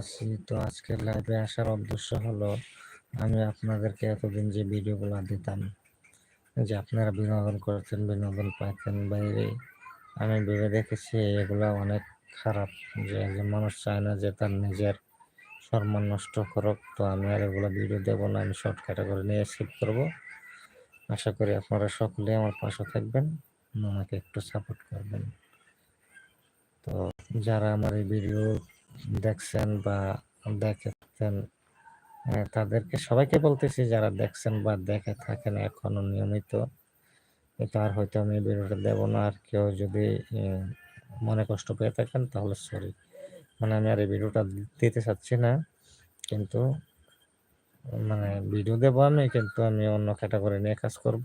আছি। তো আজকের লাইভে আসার উদ্দেশ্য হলো, আমি আপনাদেরকে এতদিন যে ভিডিওগুলো দিতাম, যে আপনারা বিনোদন করতেন বিনোদন পাইতেন বাইরে, আমি ভেবে দেখেছি এগুলো অনেক খারাপ, যে একজন মানুষ চায় না যে তার নিজের সম্মান নষ্ট করুক, তো আমি আর এগুলো ভিডিও দেবো না, আমি শর্ট ক্যাটাগরি নিয়ে স্কিপ করব। আশা করি আপনারা সকলে আমার পাশে থাকবেন, আমাকে একটু সাপোর্ট করবেন। তো যারা আমার এই ভিডিও দেখছেন বা দেখেছেন তাদেরকে সবাইকে বলতেছি যারা দেখছেন বা দেখে থাকেন এখনও নিয়মিত এটা আর হয়তো আমি ভিডিওটা দেব না, আর কেউ যদি মনে কষ্ট পেয়ে থাকেন তাহলে সরি মানে আমি আর এই ভিডিওটা দিতে চাচ্ছি না, কিন্তু মানে ভিডিও দেবো আমি, কিন্তু আমি অন্য ক্যাটাগরি নিয়ে কাজ করব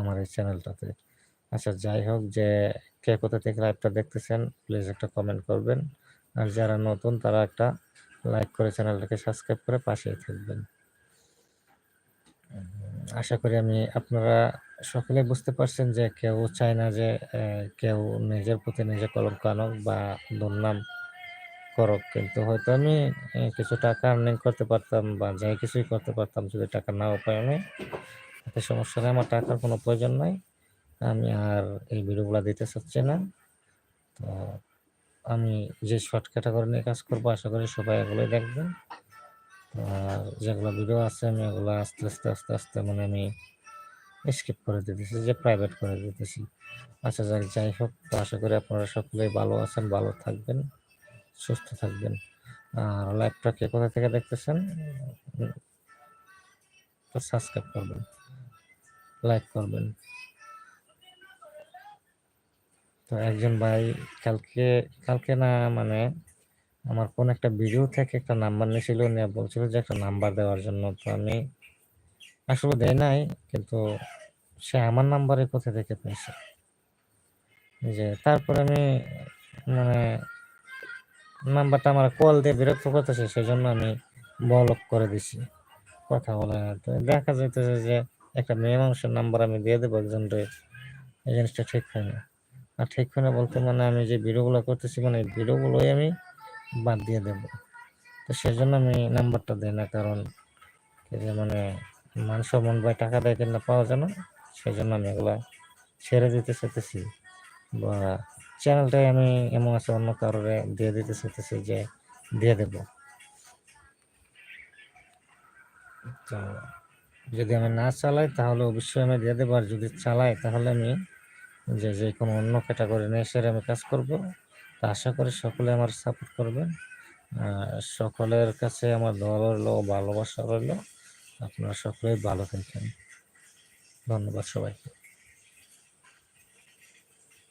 আমার এই চ্যানেলটাতে আচ্ছা যাই হোক যে কে কোথা থেকে লাইভটা দেখতেছেন প্লিজ একটা কমেন্ট করবেন। আর যারা নতুন, তারা একটা লাইক করে চ্যানেলটাকে সাবস্ক্রাইব করে পাশেই থাকবেন। আশা করি আমি আপনারা সকলে বুঝতে পারছেন যে কেউ চায় না যে কেউ নিজের প্রতি নিজে কলঙ্ক আনক বা দুর্নাম করক। কিন্তু হয়তো আমি কিছু টাকা আর্নিং করতে পারতাম বা যাই কিছুই করতে পারতাম, যদি টাকা নাও উপায় নেই তাতে সমস্যা নেই, আমার টাকার কোনো প্রয়োজন নাই। আমি আর এই ভিডিওগুলো দিতে চাচ্ছি না। তো আমি যে শর্ট ক্যাটাগরি নিয়ে কাজ করব, আশা করি সবাই এগুলোই দেখবেন। আর যেগুলো ভিডিও আছে, আমি এগুলো আস্তে আস্তে আস্তে আস্তে মানে আমি স্কিপ করে দিতেছি, যে প্রাইভেট করে দিতেছি। আচ্ছা যাক যাই হোক, তো আশা করি আপনারা সকলেই ভালো আছেন, ভালো থাকবেন, সুস্থ থাকবেন। আর লাইভটা কে কোথা থেকে দেখতেছেন? সাবস্ক্রাইব করবেন লাইক করবেন। তো একজন ভাই, কালকে কালকে না মানে আমার কোন একটা ভিডিও থেকে একটা নাম্বার নিয়েছিল, নিয়ে বলছিল যে একটা নাম্বার দেওয়ার জন্য। তো আমি আসলে দেয় নাই, কিন্তু সে আমার নাম্বারে কোথা থেকে পেয়েছে যে তারপরে আমি মানে নাম্বারটা আমার কল দিয়ে বিরক্ত করতেছে সেই জন্য আমি ব্লক করে দিছি। কথা বলে না। তো দেখা যাইতেছে যে একটা মেয়ে মানুষের নাম্বার আমি দিয়ে দেবো একজনকে এই জিনিসটা ঠিক হয় না আর ঠিক হয় না বলতে মানে আমি যে ভিডিওগুলো করতেছি মানে ভিডিওগুলোই আমি বাদ দিয়ে দেব। তো সেজন্য আমি নাম্বারটা দিই না, কারণ মানে মান মন বা টাকা দেয় কিনা পাওয়া যায় না সেই জন্য আমি এগুলো ছেড়ে দিতে চাইতেছি বা চ্যানেলটাই আমি এমন আছে অন্য কারোরে দিয়ে দিতে চাইতেছি যে দিয়ে দেব। তো যদি আমি না চালাই, তাহলে অবশ্যই আমি দিয়ে দেবো, আর যদি চালাই, তাহলে আমি যে যে কোনো অন্য ক্যাটাগরি নিয়ে এসে আমি কাজ করব। তা আশা করি সকলে আমার সাপোর্ট করবেন। সকলের কাছে আমার দোয়া রইল, ভালোবাসা রইল। আপনারা সকলেই ভালো থাকেন ধন্যবাদ সবাইকে।